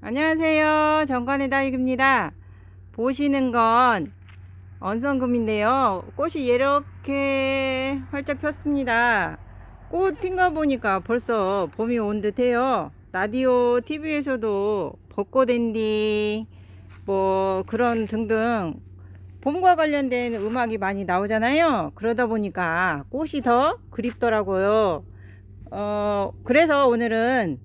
안녕하세요. 정관의 다육입니다. 보시는 건 언성금인데요. 꽃이 이렇게 활짝 폈습니다. 꽃 핀 거 보니까 벌써 봄이 온 듯해요. 라디오, TV에서도 벚꽃 엔딩, 뭐 그런 등등 봄과 관련된 음악이 많이 나오잖아요. 그러다 보니까 꽃이 더 그립더라고요. 어, 그래서 오늘은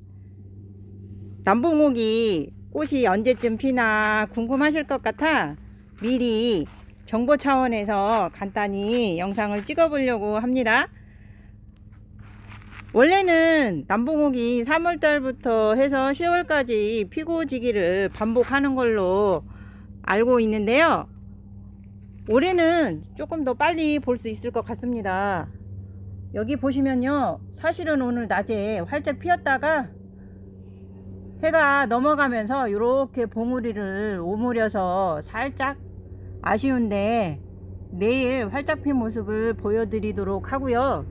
남봉옥이 꽃이 언제쯤 피나 궁금하실 것 같아 미리 정보 차원에서 간단히 영상을 찍어 보려고 합니다. 원래는 남봉옥이 3월달부터 해서 10월까지 피고 지기를 반복하는 걸로 알고 있는데요. 올해는 조금 더 빨리 볼 수 있을 것 같습니다. 여기 보시면요. 사실은 오늘 낮에 활짝 피었다가 해가 넘어가면서 이렇게 봉우리를 오므려서 살짝 아쉬운데 내일 활짝 핀 모습을 보여드리도록 하고요.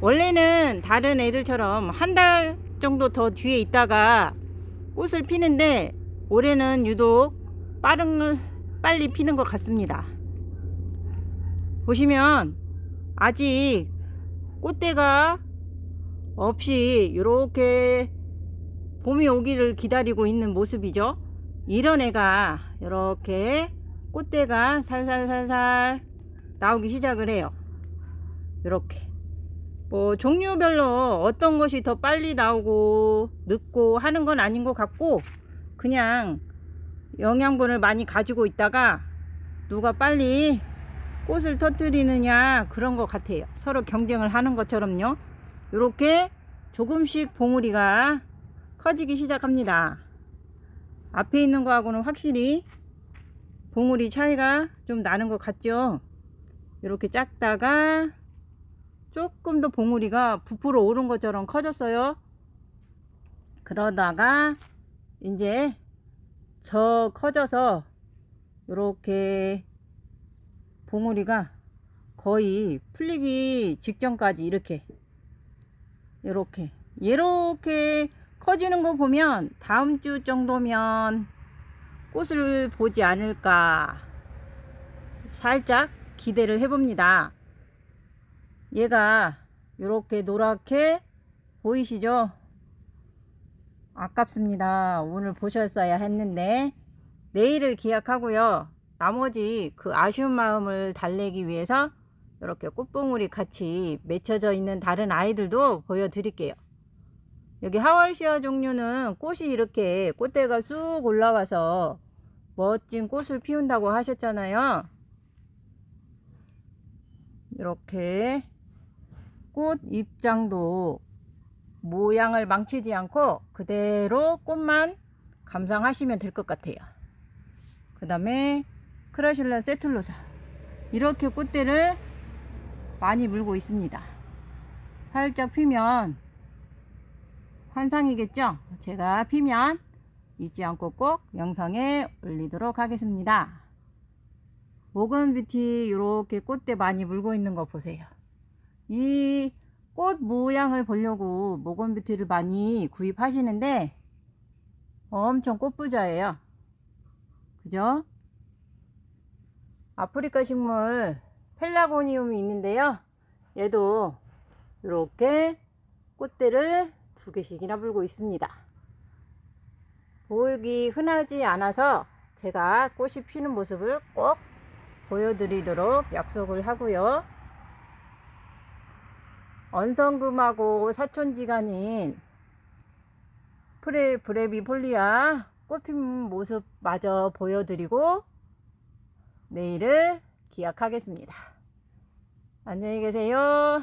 원래는 다른 애들처럼 한 달 정도 더 뒤에 있다가 꽃을 피는데 올해는 유독 빠른 빨리 피는 것 같습니다. 보시면 아직 꽃대가 없이 이렇게 봄이 오기를 기다리고 있는 모습이죠. 이런 애가 이렇게 꽃대가 살살살살 나오기 시작을 해요. 이렇게. 뭐 종류별로 어떤 것이 더 빨리 나오고 늦고 하는 건 아닌 것 같고 그냥 영양분을 많이 가지고 있다가 누가 빨리 꽃을 터뜨리느냐 그런 것 같아요. 서로 경쟁을 하는 것처럼요. 이렇게 조금씩 봉우리가 커지기 시작합니다. 앞에 있는 거하고는 확실히 봉우리 차이가 좀 나는 것 같죠? 이렇게 작다가 조금 더 봉우리가 부풀어 오른 것처럼 커졌어요. 그러다가 이제 저 커져서 이렇게 봉우리가 거의 풀리기 직전까지 이렇게 이렇게 이렇게 커지는 거 보면 다음 주 정도면 꽃을 보지 않을까 살짝 기대를 해봅니다. 얘가 이렇게 노랗게 보이시죠? 아깝습니다. 오늘 보셨어야 했는데 내일을 기약하고요. 나머지 그 아쉬운 마음을 달래기 위해서 이렇게 꽃봉우리 같이 맺혀져 있는 다른 아이들도 보여드릴게요. 여기 하월시아 종류는 꽃이 이렇게 꽃대가 쑥 올라와서 멋진 꽃을 피운다고 하셨잖아요. 이렇게 꽃 입장도 모양을 망치지 않고 그대로 꽃만 감상하시면 될 것 같아요. 그 다음에 크라슐라 세툴로사 이렇게 꽃대를 많이 물고 있습니다. 활짝 피면 환상이겠죠? 제가 피면 잊지 않고 꼭 영상에 올리도록 하겠습니다. 모건 뷰티 이렇게 꽃대 많이 물고 있는 거 보세요. 이 꽃 모양을 보려고 모건 뷰티를 많이 구입하시는데 엄청 꽃부자예요. 그죠? 아프리카 식물 펠라고니움이 있는데요. 얘도 이렇게 꽃대를 두 개씩이나 불고 있습니다. 보기 흔하지 않아서 제가 꽃이 피는 모습을 꼭 보여드리도록 약속을 하고요. 언성금하고 사촌지간인 프레 브레비 폴리아 꽃핀 모습 마저 보여드리고 내일을 기약하겠습니다. 안녕히 계세요.